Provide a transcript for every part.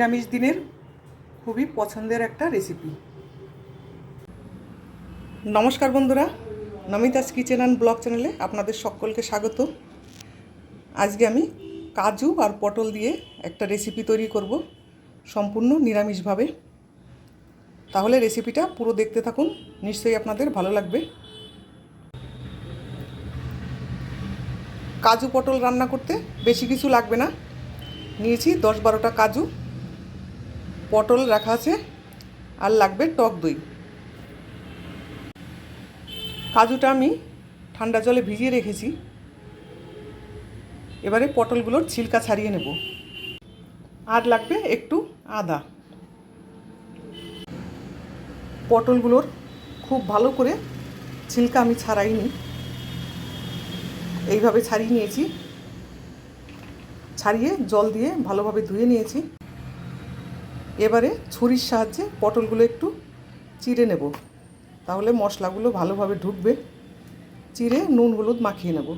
নিরামিষ দিনের খুবই পছন্দের একটা রেসিপি নমস্কার বন্ধুরা, নমিতাস কিচেন অ্যান্ড ব্লগ চ্যানেলে আপনাদের সকলকে স্বাগত। আজকে আমি কাজু আর পটল দিয়ে একটা রেসিপি তৈরি করব সম্পূর্ণ নিরামিষভাবে। তাহলে রেসিপিটা পুরো দেখতে থাকুন, নিশ্চয়ই আপনাদের ভালো লাগবে। কাজু পটল রান্না করতে বেশি কিছু লাগবে না। নিয়েছি দশ বারোটা কাজু। পটল রাখা আছে আর লাগবে টক দই। কাজুটা আমি ঠান্ডা জলে ভিজিয়ে রেখেছি। এবারে পটলগুলোর ছিলকা ছাড়িয়ে নেব। আর লাগবে একটু আদা। পটলগুলোর খুব ভালো করে ছিলকা আমি ছাড়াইনি। এইভাবে ছাড়িয়ে নিয়েছি। ছাড়িয়ে জল দিয়ে ভালোভাবে ধুয়ে নিয়েছি। এবারে ছুরির সাহায্যে পটলগুলো একটু চিড়ে নেব। তাহলে মশলাগুলো ভালোভাবে ঢুকবে। চিড়ে নুন, হলুদ মাখিয়ে নেব।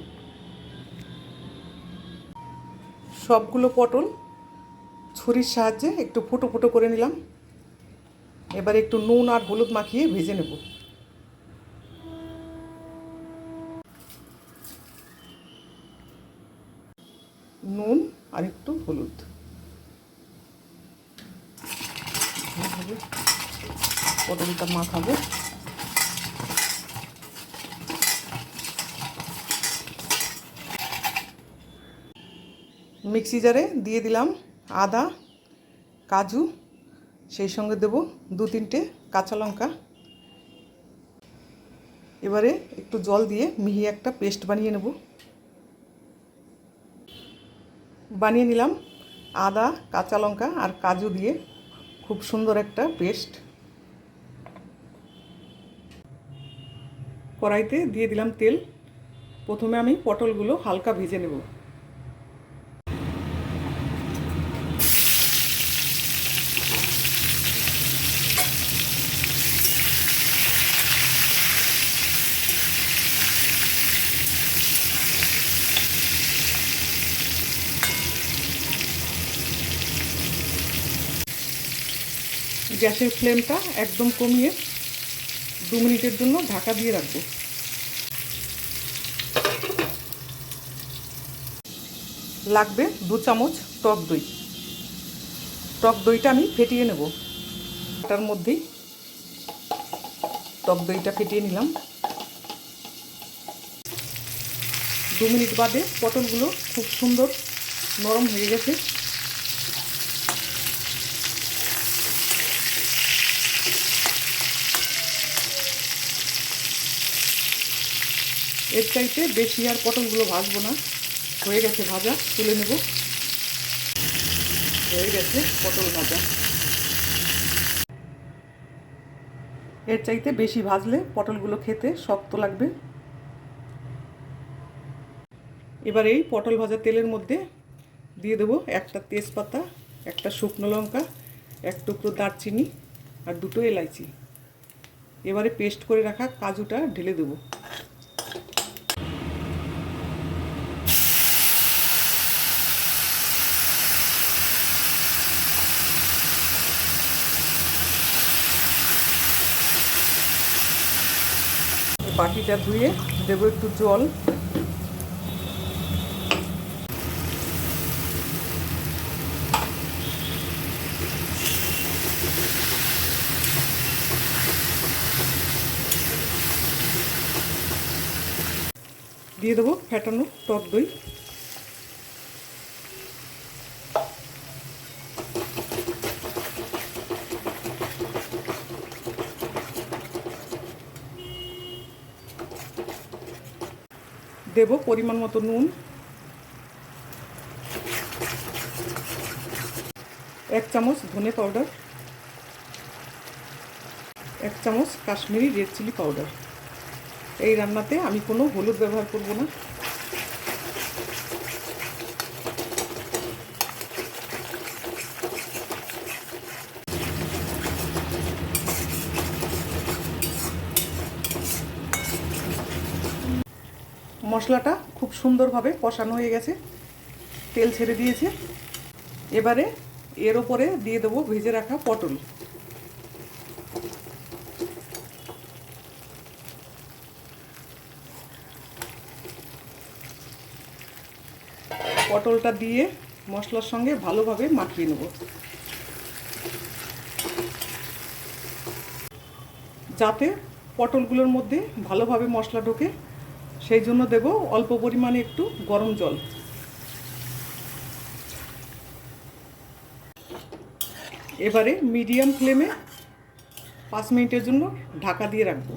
সবগুলো পটল ছুরির সাহায্যে একটু ফুটো ফুটো করে নিলাম। এবার একটু নুন আর হলুদ মাখিয়ে ভেজে নেব। নুন আর একটু হলুদ। এইভাবে পটলটা মাখাবো। মিক্সি জারে দিয়ে দিলাম আদা, কাজু, সেই সঙ্গে দেব দু তিনটে কাঁচা লঙ্কা। এবারে একটু জল দিয়ে মিহি একটা পেস্ট বানিয়ে নেব। বানিয়ে নিলাম আদা, কাঁচা লঙ্কা আর কাজু দিয়ে খুব সুন্দর একটা পেস্ট। কড়াইতে দিয়ে দিলাম তেল। প্রথমে আমি পটলগুলো হালকা ভেজে নেব। গ্যাসের ফ্লেমটা একদম কমিয়ে দু মিনিটের জন্য ঢাকা দিয়ে রাখব। লাগবে দু চামচ টক দই। টক দইটা আমি ফেটিয়ে নেব। তার মধ্যেই টক দইটা ফেটিয়ে নিলাম। দু মিনিট বাদে পটলগুলো খুব সুন্দর নরম হয়ে গেছে। এর চাইতে বেশি আর পটলগুলো ভাজবো না। হয়ে গেছে ভাজা, তুলে নেব। হয়ে গেছে পটল ভাজা। এর চাইতে বেশি ভাজলে পটলগুলো খেতে শক্ত লাগবে। এবার এই পটল ভাজা তেলের মধ্যে দিয়ে দেবো একটা তেজপাতা, একটা শুকনো লঙ্কা, এক টুকরো দারচিনি আর দুটো এলাইচি। এবারে পেস্ট করে রাখা কাজুটা ঢেলে দেবো। বাটিটা ধুয়ে দেবো একটু জল। দিয়ে দেবো ফ্যাটানো টক দই। দেব পরিমাণ মতো নুন। এক চামচ ধনে পাউডার। এক চামচ কাশ্মীরি রেড চিলি পাউডার। এই রান্নাতে আমি কোনো হলুদ ব্যবহার করব না। মশলাটা খুব সুন্দরভাবে কষানো হয়ে গেছে। তেল ছেড়ে দিয়েছে। এবারে এর ওপরে দিয়ে দেবো ভেজে রাখা পটল। পটলটা দিয়ে মশলার সঙ্গে ভালোভাবে মাখিয়ে নেব। যাতে পটলগুলোর মধ্যে ভালোভাবে মশলা ঢোকে। সেই জন্য দেব অল্প পরিমাণে একটু গরম জল। এবারে মিডিয়াম ফ্লেমে পাঁচ মিনিটের জন্য ঢাকা দিয়ে রাখব।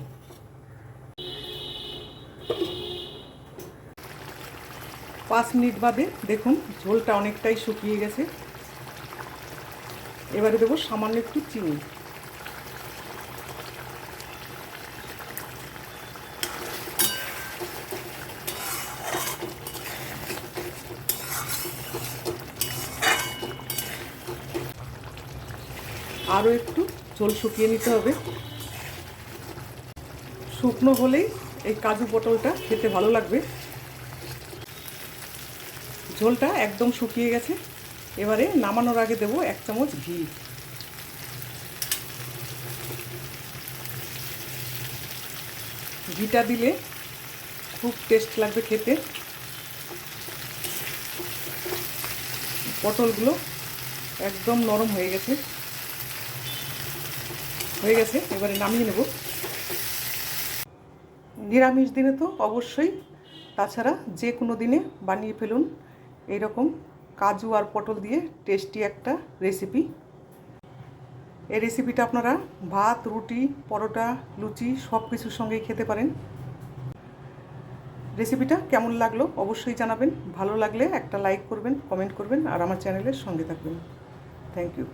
পাঁচ মিনিট বাদে দেখুন ঝোলটা অনেকটাই শুকিয়ে গেছে। এবারে দেবো সামান্য একটু চিনি। আরও একটু ঝোল শুকিয়ে নিতে হবে। শুকনো হলেই এই কাজু পটলটা খেতে ভালো লাগবে। ঝোলটা একদম শুকিয়ে গেছে। এবারে নামানোর আগে দেবো এক চামচ ঘি। ঘিটা দিলে খুব টেস্ট লাগবে খেতে। পটলগুলো একদম নরম হয়ে গেছে। হয়ে গেছে, এবারে নামিয়ে নেব। নিরামিষ দিনে তো অবশ্যই, তাছাড়া যে কোনো দিনে বানিয়ে ফেলুন এইরকম কাজু আর পটল দিয়ে টেস্টি একটা রেসিপি। এই রেসিপিটা আপনারা ভাত, রুটি, পরোটা, লুচি সব কিছুর সঙ্গেই খেতে পারেন। রেসিপিটা কেমন লাগল অবশ্যই জানাবেন। ভালো লাগলে একটা লাইক করবেন, কমেন্ট করবেন আর আমার চ্যানেলের সঙ্গে থাকবেন। Thank you.